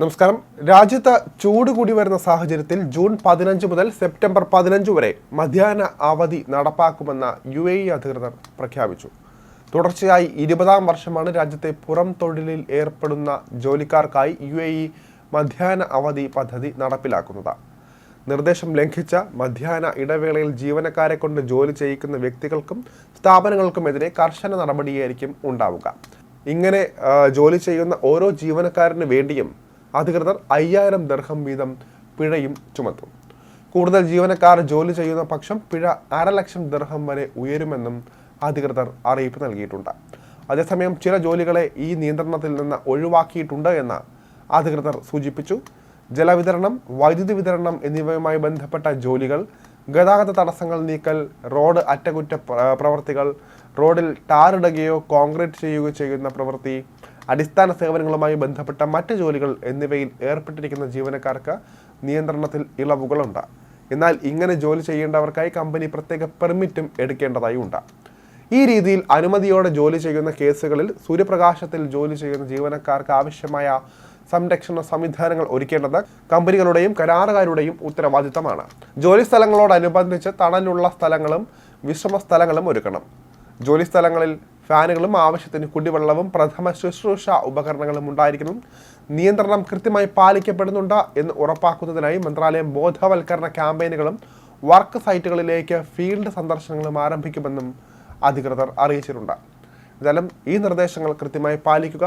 നമസ്കാരം. രാജ്യത്ത് ചൂട് കൂടി വരുന്ന സാഹചര്യത്തിൽ ജൂൺ പതിനഞ്ച് മുതൽ സെപ്റ്റംബർ പതിനഞ്ച് വരെ മധ്യാഹ്ന അവധി നടപ്പാക്കുമെന്ന് യു എ ഇ അധികൃതർ പ്രഖ്യാപിച്ചു. തുടർച്ചയായി ഇരുപതാം വർഷമാണ് രാജ്യത്തെ പുറം തൊഴിലിൽ ഏർപ്പെടുന്ന ജോലിക്കാർക്കായി യു എ ഇ മധ്യാഹ്ന അവധി പദ്ധതി നടപ്പിലാക്കുന്നത്. നിർദ്ദേശം ലംഘിച്ച മധ്യാഹ്ന ഇടവേളയിൽ ജീവനക്കാരെ കൊണ്ട് ജോലി ചെയ്യിക്കുന്ന വ്യക്തികൾക്കും സ്ഥാപനങ്ങൾക്കുമെതിരെ കർശന നടപടിയായിരിക്കും ഉണ്ടാവുക. ഇങ്ങനെ ജോലി ചെയ്യുന്ന ഓരോ ജീവനക്കാരന് വേണ്ടിയും അധികൃതർ അയ്യായിരം ദർഹം വീതം പിഴയും ചുമത്തും. കൂടുതൽ ജീവനക്കാർ ജോലി ചെയ്യുന്ന പക്ഷം പിഴ അരലക്ഷം ദർഹം വരെ ഉയരുമെന്നും അധികൃതർ അറിയിപ്പ് നൽകിയിട്ടുണ്ട്. അതേസമയം ചില ജോലികളെ ഈ നിയന്ത്രണത്തിൽ നിന്ന് ഒഴിവാക്കിയിട്ടുണ്ട് എന്ന് അധികൃതർ സൂചിപ്പിച്ചു. ജലവിതരണം വൈദ്യുതി വിതരണം എന്നിവയുമായി ബന്ധപ്പെട്ട ജോലികൾ ഗതാഗത തടസ്സങ്ങൾ നീക്കൽ റോഡ് അറ്റകുറ്റ പ്ര- പ്രവർത്തികൾ റോഡിൽ ടാറിടുകയോ കോൺക്രീറ്റ് ചെയ്യുകയോ ചെയ്യുന്ന പ്രവൃത്തി അടിസ്ഥാന സേവനങ്ങളുമായി ബന്ധപ്പെട്ട മറ്റ് ജോലികൾ എന്നിവയിൽ ഏർപ്പെട്ടിരിക്കുന്ന ജീവനക്കാർക്ക് നിയന്ത്രണത്തിൽ ഇളവുകളുണ്ട്. എന്നാൽ ഇങ്ങനെ ജോലി ചെയ്യേണ്ടവർക്കായി കമ്പനി പ്രത്യേക പെർമിറ്റും എടുക്കേണ്ടതായി ഉണ്ട് ഈ രീതിയിൽ അനുമതിയോടെ ജോലി ചെയ്യുന്ന കേസുകളിൽ സൂര്യപ്രകാശത്തിൽ ജോലി ചെയ്യുന്ന ജീവനക്കാർക്ക് ആവശ്യമായ സംരക്ഷണ സംവിധാനങ്ങൾ ഒരുക്കേണ്ടത് കമ്പനികളുടെയും കരാറുകാരുടെയും ഉത്തരവാദിത്തമാണ്. ജോലി സ്ഥലങ്ങളോടനുബന്ധിച്ച് തണലുള്ള സ്ഥലങ്ങളും വിശ്രമ സ്ഥലങ്ങളും ഒരുക്കണം. ജോലി സ്ഥലങ്ങളിൽ ഫാനുകളും ആവശ്യത്തിന് കുടിവെള്ളവും പ്രഥമ ശുശ്രൂഷ ഉപകരണങ്ങളും ഉണ്ടായിരിക്കണം. നിയന്ത്രണം കൃത്യമായി പാലിക്കപ്പെടുന്നുണ്ട് എന്ന് ഉറപ്പാക്കുന്നതിനായി മന്ത്രാലയം ബോധവൽക്കരണ ക്യാമ്പയിനുകളും വർക്ക് സൈറ്റുകളിലേക്ക് ഫീൽഡ് സന്ദർശനങ്ങളും ആരംഭിക്കുമെന്നും അധികൃതർ അറിയിച്ചിട്ടുണ്ട്. എന്തായാലും ഈ നിർദ്ദേശങ്ങൾ കൃത്യമായി പാലിക്കുക.